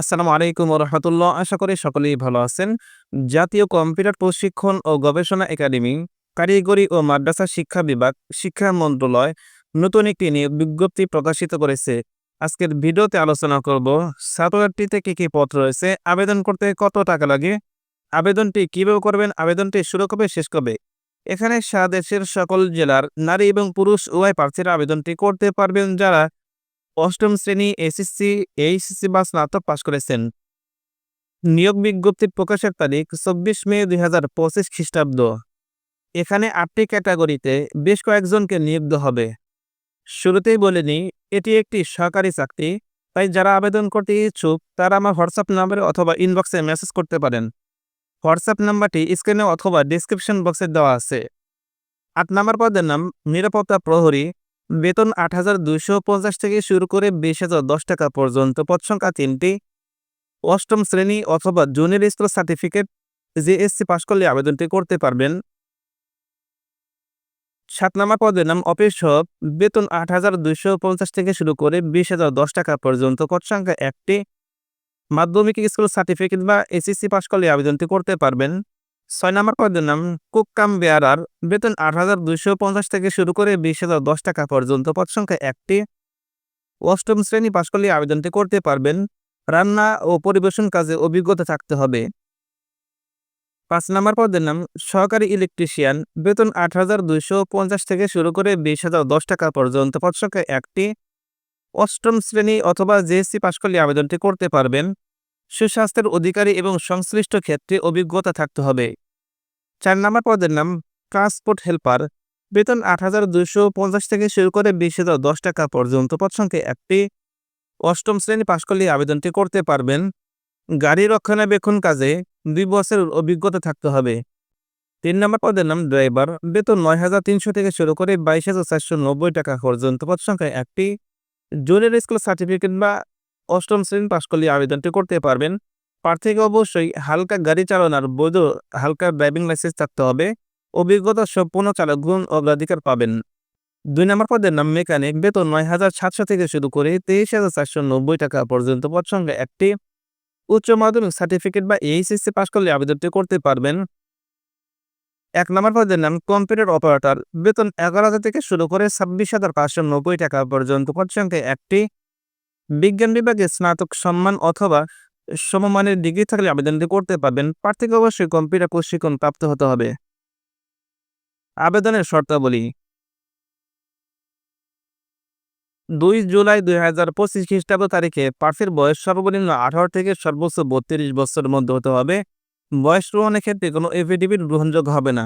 আসসালামু আলাইকুম রহমতুল্লাহ আশা করি সকলেই ভালো আছেন। জাতীয় কম্পিউটার প্রশিক্ষণ ও গবেষণা একাডেমি, কারিগরি ও মাদ্রাসা শিক্ষা বিভাগ, শিক্ষা মন্ত্রণালয় নতুন একটি নিয়োগ বিজ্ঞপ্তি প্রকাশিত করেছে। আজকের ভিডিওতে আলোচনা করব, ছাত্রছাত্রীতে কী কী পদ রয়েছে, আবেদন করতে কত টাকা লাগে, আবেদনটি কীভাবে করবেন, আবেদনটি শুরু কবে, শেষ কবে? এখানে সারা দেশের সকল জেলার নারী এবং পুরুষ উভয় প্রার্থীরা আবেদনটি করতে পারবেন। যারা অষ্টম শ্রেণি এসএসসি, এইচএসসি বা স্নাতক পাশ করেছেন। নিয়োগ বিজ্ঞপ্তির প্রকাশের তারিখ চব্বিশ মে দুই হাজার পঁচিশ খ্রিস্টাব্দ। এখানে আটটি ক্যাটাগরিতে বেশ কয়েকজনকে নিয়োগ হবে। শুরুতেই বলে নিই, এটি একটি সরকারি চাকরি, তাই যারা আবেদন করতে ইচ্ছুক, তারা আমার হোয়াটসঅ্যাপ নাম্বারে অথবা ইনবক্সে মেসেজ করতে পারেন। হোয়াটসঅ্যাপ নাম্বারটি স্ক্রিনে অথবা ডিসক্রিপশন বক্সে দেওয়া আছে। আট নাম্বার পদের নাম, নিরাপত্তা প্রহরী বেতন আট হাজার দুইশো পঞ্চাশ থেকে শুরু করে বিশ হাজার দশ টাকা পর্যন্ত পদ সংখ্যা তিনটি। অষ্টম শ্রেণি অথবা জুনিয়র স্কুল সার্টিফিকেট জিএসসি পাশ করলে আবেদনটি করতে পারবেন। সাত নাম্বার পদের নাম সব। বেতন আট হাজার দুইশো পঞ্চাশ থেকে শুরু করে বিশ হাজার দশ টাকা পর্যন্ত পদ সংখ্যা একটি। মাধ্যমিক স্কুল সার্টিফিকেট বা এসএসসি পাশ করলে আবেদনটি করতে পারবেন। ছয় নম্বর পদের নাম কুক কাম বেয়ারার। বেতন আট হাজার দুইশো পঞ্চাশ থেকে শুরু করে বিশ হাজার দশ টাকা পর্যন্ত। পদ সংখ্যা একটি। অষ্টম শ্রেণি পাশ করলে আবেদনটি করতে পারবেন। রান্না ও পরিবেশন কাজে অভিজ্ঞতা থাকতে হবে। পাঁচ নম্বর পদের নাম সহকারী ইলেকট্রিশিয়ান। বেতন আট হাজার দুইশো পঞ্চাশ থেকে শুরু করে বিশ হাজার দশ টাকা পর্যন্ত। পদ সংখ্যা একটি। অষ্টম শ্রেণি অথবা জেএসসি পাশ করলে আবেদনটি করতে পারবেন। সুস্বাস্থ্যের অধিকারী এবং সংশ্লিষ্ট ক্ষেত্রে অভিজ্ঞতা থাকতে হবে। চার নম্বর পদের নাম, ট্রান্সপোর্ট হেল্পার। বেতন আট হাজার দুইশো পঞ্চাশ থেকে শুরু করে বিশ হাজার দশ টাকা পর্যন্ত পদ একটি। অষ্টম শ্রেণি পাশ করলে আবেদনটি করতে পারবেন। গাড়ি রক্ষণাবেক্ষণ কাজে দুই বছরের অভিজ্ঞতা থাকতে হবে। তিন নম্বর পদের নাম, ড্রাইভার। বেতন নয় হাজার তিনশো থেকে শুরু করে বাইশ হাজার চারশো নব্বই টাকা পর্যন্ত পদ সংখ্যা একটি। জুনিয়র স্কুল সার্টিফিকেট বা অষ্টম শ্রেণি পাশ করলে আবেদনটি করতে পারবেন। প্রার্থীকে অবশ্যই হালকা গাড়ি চালানোর বৈধ হালকা ড্রাইভিং লাইসেন্স থাকতে হবে। অভিজ্ঞতা সম্পূর্ণ চালক গুণ অগ্রাধিকার পাবেন। দুই নম্বর পদের নাম মেকানিক। বেতন নয় হাজার সাতশো থেকে শুরু করে তেইশ হাজার চারশো নব্বই টাকা পর্যন্ত পদ সংখ্যা একটি। উচ্চ মাধ্যমিক সার্টিফিকেট বা এইচএসসি পাশ করলে আবেদনটি করতে পারবেন। এক নম্বর পদের নাম কম্পিউটার অপারেটর। বেতন এগারো হাজার থেকে শুরু করে ছাব্বিশ হাজার পাঁচশো নব্বই টাকা পর্যন্ত পদ সংখ্যা একটি। বিজ্ঞান বিভাগে স্নাতক সম্মান অথবা সমমানের ডিগ্রি থাকলে আবেদনটি করতে পারবেন। প্রার্থীকে অবশ্যই কম্পিউটার প্রশিক্ষণ প্রাপ্ত হতে হবে। আবেদনের শর্তাবলী। দুই জুলাই দুই হাজার পঁচিশ খ্রিস্টাব্দ তারিখে প্রার্থীর বয়স সর্বনিম্ন আঠারো থেকে সর্বোচ্চ বত্রিশ বছরের মধ্যে হতে হবে। বয়স গ্রহণের ক্ষেত্রে কোনো এফিডেভিট গ্রহণযোগ্য হবে না।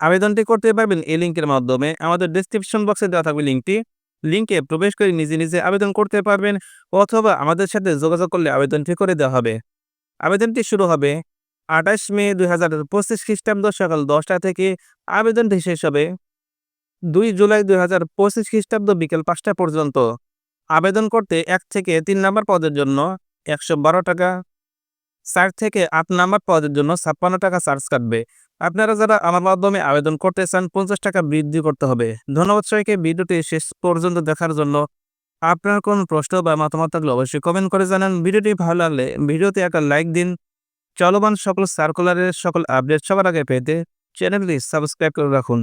আবেদনটি করতে পারবেন এই লিঙ্কের মাধ্যমে। আমাদের ডিসক্রিপশন বক্সে দেওয়া থাকবে লিঙ্কটি। লিঙ্কে প্রবেশ করে নিজে নিজে আবেদন করতে পারবেন অথবা আমাদের সাথে যোগাযোগ করলে আবেদনটি করে দেওয়া হবে। আবেদনটি শুরু হবে আঠাশ মে দুই হাজার পঁচিশ খ্রিস্টাব্দ সকাল দশটা থেকে আবেদনটি শেষ হবে দুই জুলাই দুই হাজার পঁচিশ খ্রিস্টাব্দ বিকেল পাঁচটা পর্যন্ত। আবেদন করতে এক থেকে তিন নম্বর পদের জন্য একশো বারো টাকা চার থেকে আট নম্বর পদের জন্য ছাপ্পান্ন টাকা চার্জ কাটবে। আপনারা যারা আমার মাধ্যমে আবেদন করতে চান, পঞ্চাশ টাকা বৃদ্ধি করতে হবে। ধন্যবাদ সবাইকে। ভিডিওটি শেষ পর্যন্ত দেখার জন্য আপনার কোন প্রশ্ন বা মতামত থাকলে অবশ্যই কমেন্ট করে জানান। ভিডিওটি ভালো লাগলে ভিডিওতে একটা লাইক দিন। চলমান সকল সার্কুলারের সকল আপডেট সবার আগে পেতে চ্যানেলটি সাবস্ক্রাইব করে রাখুন।